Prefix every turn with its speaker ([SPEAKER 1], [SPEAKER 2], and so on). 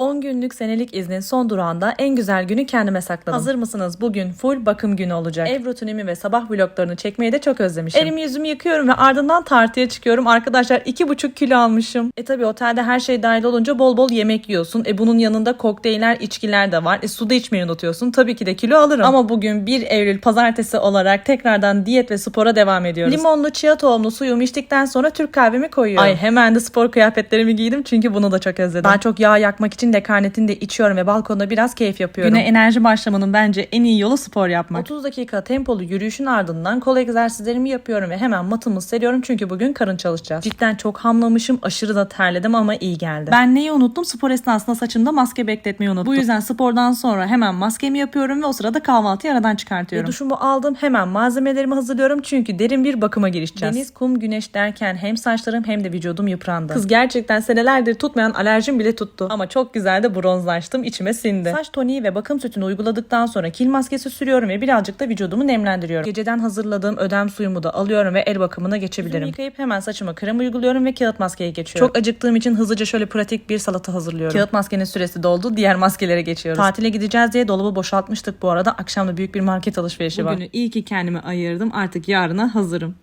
[SPEAKER 1] 10 günlük senelik iznin son durağında en güzel günü kendime sakladım. Hazır mısınız? Bugün full bakım günü olacak. Ev rutinimi ve sabah vloglarını çekmeyi de çok özlemişim. Elimi yüzümü yıkıyorum ve ardından tartıya çıkıyorum. Arkadaşlar 2,5 kilo almışım. E tabi otelde her şey dahil olunca bol bol yemek yiyorsun. E bunun yanında kokteyller, içkiler de var. E su da içmeyi unutuyorsun. Tabii ki de kilo alırım. Ama bugün 1 Eylül pazartesi olarak tekrardan diyet ve spora devam ediyoruz. Limonlu chia tohumlu suyumu içtikten sonra Türk kahvemi koyuyorum. Ay hemen de spor kıyafetlerimi giydim çünkü bunu da çok özledim. Daha çok yağ yakmak için dekarnetini de içiyorum ve balkonda biraz keyif yapıyorum. Güne enerji başlamanın bence en iyi yolu spor yapmak. 30 dakika tempolu yürüyüşün ardından kol egzersizlerimi yapıyorum ve hemen matımı seriyorum çünkü bugün karın çalışacağız. Cidden çok hamlamışım, aşırı da terledim ama iyi geldi. Ben neyi unuttum? Spor esnasında saçımda maske bekletmeyi unuttum. Bu yüzden spordan sonra hemen maskemi yapıyorum ve o sırada kahvaltıyı aradan çıkartıyorum. Ve duşumu aldım, hemen malzemelerimi hazırlıyorum çünkü derin bir bakıma girişeceğiz. Deniz, kum, güneş derken hem saçlarım hem de vücudum yıprandı. Kız gerçekten senelerdir tutmayan alerjim bile tuttu. Ama çok güzel de bronzlaştım, içime sindi. Saç toniği ve bakım sütünü uyguladıktan sonra kil maskesi sürüyorum ve birazcık da vücudumu nemlendiriyorum. Geceden hazırladığım ödem suyumu da alıyorum ve el bakımına geçebilirim. Yüzümü yıkayıp hemen saçıma krem uyguluyorum ve kağıt maskeye geçiyorum. Çok acıktığım için hızlıca şöyle pratik bir salata hazırlıyorum. Kağıt maskenin süresi doldu. Diğer maskelere geçiyoruz. Tatile gideceğiz diye dolabı boşaltmıştık bu arada. Akşam da büyük bir market alışverişi var. Bugünü iyi ki kendime ayırdım. Artık yarına hazırım.